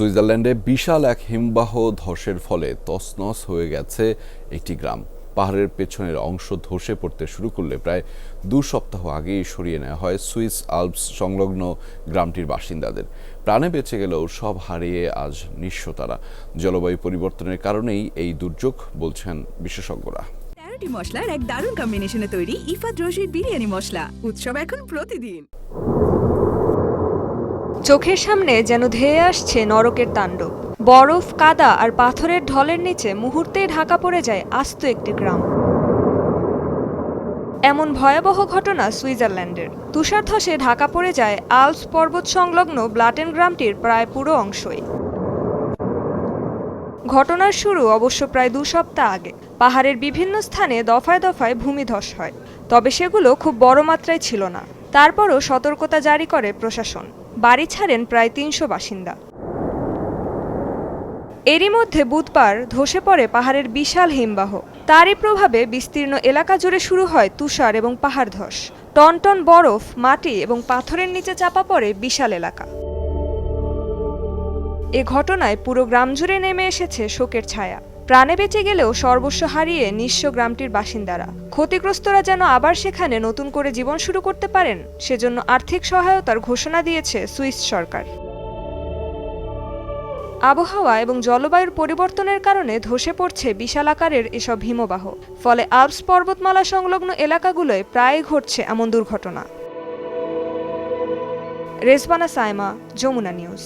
সুইজারল্যান্ডে বিশাল এক হিমবাহ ধসের ফলে তছনছ হয়ে গেছে একটি গ্রাম। পাহাড়ের পেছনের অংশ ধসে পড়তে শুরু করলে প্রায় দু সপ্তাহ আগেই সরিয়ে নেওয়া হয় সুইস আলপস সংলগ্ন গ্রামটির বাসিন্দাদের। প্রাণে বেঁচে গেলেও সব হারিয়ে আজ নিঃস্ব তারা। জলবায়ু পরিবর্তনের কারণেই এই দুর্যোগ, বলছেন বিশেষজ্ঞরা। তেরোটি মশলার এক দারুণ কম্বিনেশনে তৈরি ইফাত রশির বিরিয়ানি মশলা, উৎসব এখন প্রতিদিন। চোখের সামনে যেন ধেয়ে আসছে নরকের তাণ্ডব। বরফ, কাদা আর পাথরের ঢলের নিচে মুহূর্তেই ঢাকা পড়ে যায় আস্ত একটি গ্রাম। এমন ভয়াবহ ঘটনা সুইজারল্যান্ডের। তুষারধসে ঢাকা পড়ে যায় আলপস পর্বত সংলগ্ন ব্লাটেন গ্রামটির প্রায় পুরো অংশই। ঘটনার শুরু অবশ্য প্রায় দু সপ্তাহ আগে। পাহাড়ের বিভিন্ন স্থানে দফায় দফায় ভূমিধস হয়। তবে সেগুলো খুব বড় মাত্রায় ছিল না। তারপরও সতর্কতা জারি করে প্রশাসন। বাড়ি ছাড়েন প্রায় তিনশো বাসিন্দা। এরই মধ্যে বুধবার ধসে পড়ে পাহাড়ের বিশাল হিমবাহ। তারই প্রভাবে বিস্তীর্ণ এলাকা জুড়ে শুরু হয় তুষার এবং পাহাড় ধস। টনটন বরফ, মাটি এবং পাথরের নিচে চাপা পড়ে বিশাল এলাকা। এ ঘটনায় পুরো গ্রাম জুড়ে নেমে এসেছে শোকের ছায়া। প্রাণে বেঁচে গেলেও সর্বস্ব হারিয়ে নিঃস্ব গ্রামটির বাসিন্দারা। ক্ষতিগ্রস্তরা যেন আবার সেখানে নতুন করে জীবন শুরু করতে পারেন, সেজন্য আর্থিক সহায়তার ঘোষণা দিয়েছে সুইস সরকার। আবহাওয়া এবং জলবায়ুর পরিবর্তনের কারণে ধসে পড়ছে বিশাল আকারের এসব হিমবাহ। ফলে আলপস পর্বতমালা সংলগ্ন এলাকাগুলোয় প্রায়ই ঘটছে এমন দুর্ঘটনা। রেজবানা সাইমা, যমুনা নিউজ।